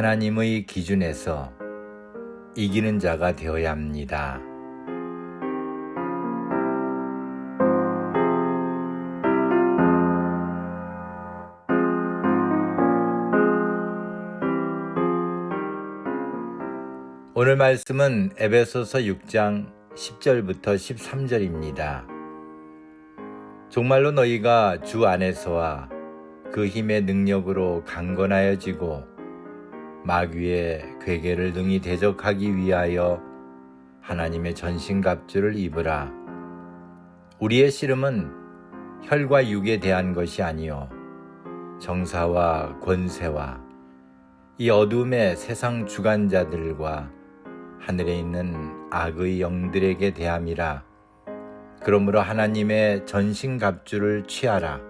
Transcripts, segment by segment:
하나님의 기준에서 이기는 자가 되어야 합니다. 오늘 말씀은 에베소서 6장 10절부터 13절입니다. 정말로 너희가 주 안에서와 그 힘의 능력으로 강건하여지고 마귀의 괴계를 능히 대적하기 위하여 하나님의 전신갑주를 입으라. 우리의 씨름은 혈과 육에 대한 것이 아니요 정사와 권세와 이 어둠의 세상 주관자들과 하늘에 있는 악의 영들에게 대함이라. 그러므로 하나님의 전신갑주를 취하라.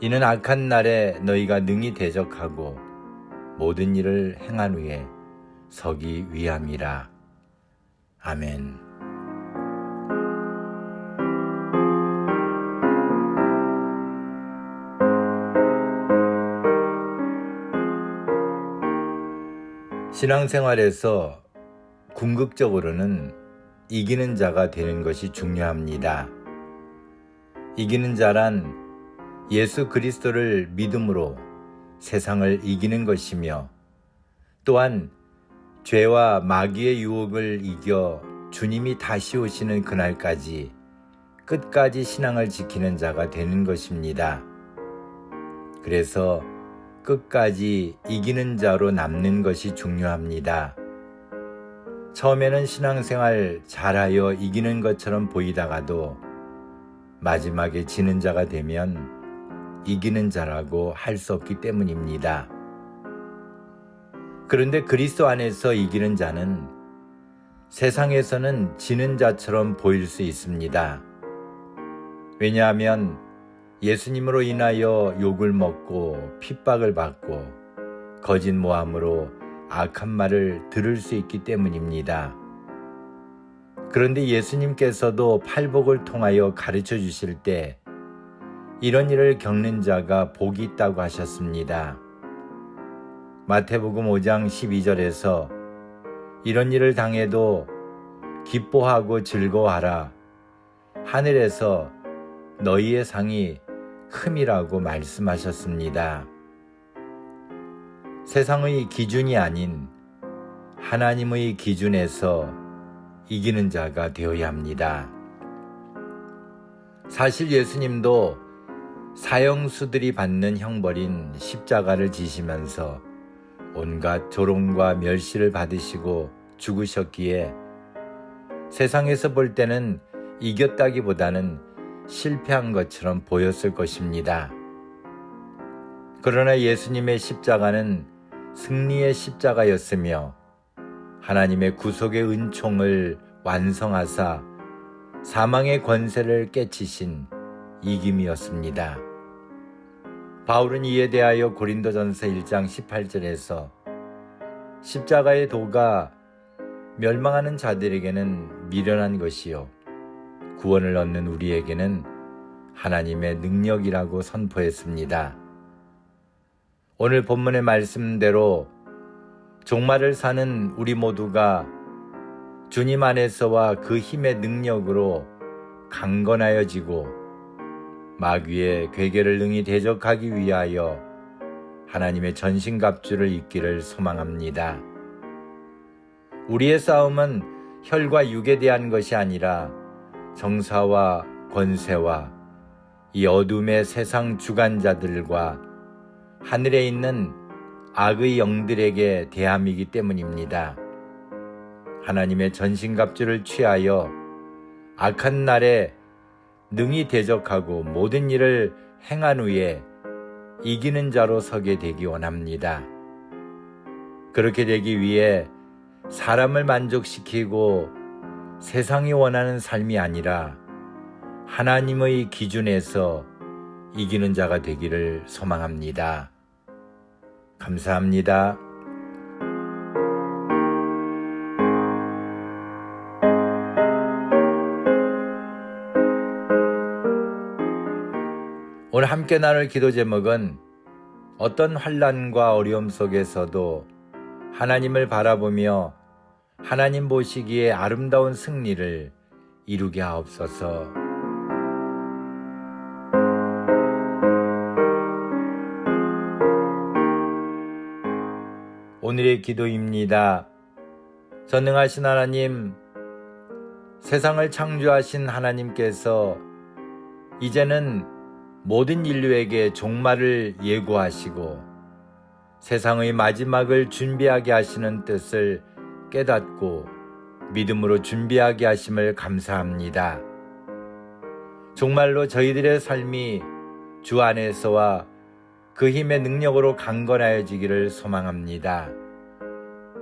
이는 악한 날에 너희가 능히 대적하고 모든 일을 행한 후에 서기 위함이라. 아멘. 신앙생활에서 궁극적으로는 이기는 자가 되는 것이 중요합니다. 이기는 자란 예수 그리스도를 믿음으로 세상을 이기는 것이며 또한 죄와 마귀의 유혹을 이겨 주님이 다시 오시는 그날까지 끝까지 신앙을 지키는 자가 되는 것입니다. 그래서 끝까지 이기는 자로 남는 것이 중요합니다. 처음에는 신앙생활 잘하여 이기는 것처럼 보이다가도 마지막에 지는 자가 되면 이기는 자라고 할 수 없기 때문입니다. 그런데 그리스도 안에서 이기는 자는 세상에서는 지는 자처럼 보일 수 있습니다. 왜냐하면 예수님으로 인하여 욕을 먹고 핍박을 받고 거짓 모함으로 악한 말을 들을 수 있기 때문입니다. 그런데 예수님께서도 팔복을 통하여 가르쳐 주실 때 이런 일을 겪는 자가 복이 있다고 하셨습니다. 마태복음 5장 12절에서 이런 일을 당해도 기뻐하고 즐거워하라. 하늘에서 너희의 상이 큼이라고 말씀하셨습니다. 세상의 기준이 아닌 하나님의 기준에서 이기는 자가 되어야 합니다. 사실 예수님도 사형수들이 받는 형벌인 십자가를 지시면서 온갖 조롱과 멸시를 받으시고 죽으셨기에 세상에서 볼 때는 이겼다기보다는 실패한 것처럼 보였을 것입니다. 그러나 예수님의 십자가는 승리의 십자가였으며 하나님의 구속의 은총을 완성하사 사망의 권세를 깨치신 이김이었습니다. 바울은 이에 대하여 고린도전서 1장 18절에서 십자가의 도가 멸망하는 자들에게는 미련한 것이요 구원을 얻는 우리에게는 하나님의 능력이라고 선포했습니다. 오늘 본문의 말씀대로 종말을 사는 우리 모두가 주님 안에서와 그 힘의 능력으로 강건하여지고 마귀의 괴계를 능히 대적하기 위하여 하나님의 전신갑주를 입기를 소망합니다. 우리의 싸움은 혈과 육에 대한 것이 아니라 정사와 권세와 이 어둠의 세상 주관자들과 하늘에 있는 악의 영들에게 대함이기 때문입니다. 하나님의 전신갑주를 취하여 악한 날에 능히 대적하고 모든 일을 행한 후에 이기는 자로 서게 되기 원합니다. 그렇게 되기 위해 사람을 만족시키고 세상이 원하는 삶이 아니라 하나님의 기준에서 이기는 자가 되기를 소망합니다. 감사합니다. 오늘 함께 나눌 기도 제목은 어떤 환란과 어려움 속에서도 하나님을 바라보며 하나님 보시기에 아름다운 승리를 이루게 하옵소서. 오늘의 기도입니다. 전능하신 하나님, 세상을 창조하신 하나님께서 이제는 모든 인류에게 종말을 예고하시고 세상의 마지막을 준비하게 하시는 뜻을 깨닫고 믿음으로 준비하게 하심을 감사합니다. 정말로 저희들의 삶이 주 안에서와 그 힘의 능력으로 강건하여지기를 소망합니다.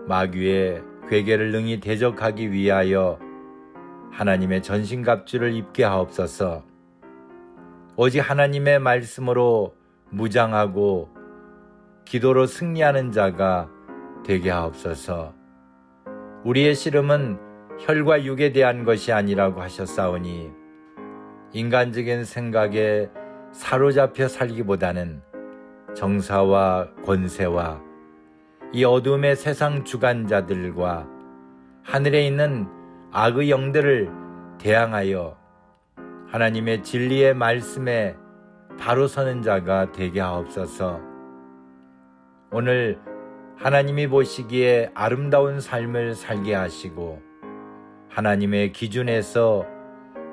마귀의 괴계를 능히 대적하기 위하여 하나님의 전신갑주를 입게 하옵소서. 오직 하나님의 말씀으로 무장하고 기도로 승리하는 자가 되게 하옵소서. 우리의 씨름은 혈과 육에 대한 것이 아니라고 하셨사오니 인간적인 생각에 사로잡혀 살기보다는 정사와 권세와 이 어둠의 세상 주관자들과 하늘에 있는 악의 영들을 대항하여 하나님의 진리의 말씀에 바로 서는 자가 되게 하옵소서. 오늘 하나님이 보시기에 아름다운 삶을 살게 하시고 하나님의 기준에서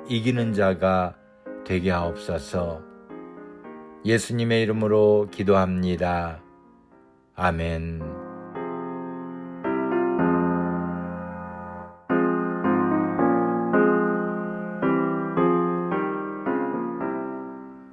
이기는 자가 되게 하옵소서. 예수님의 이름으로 기도합니다. 아멘.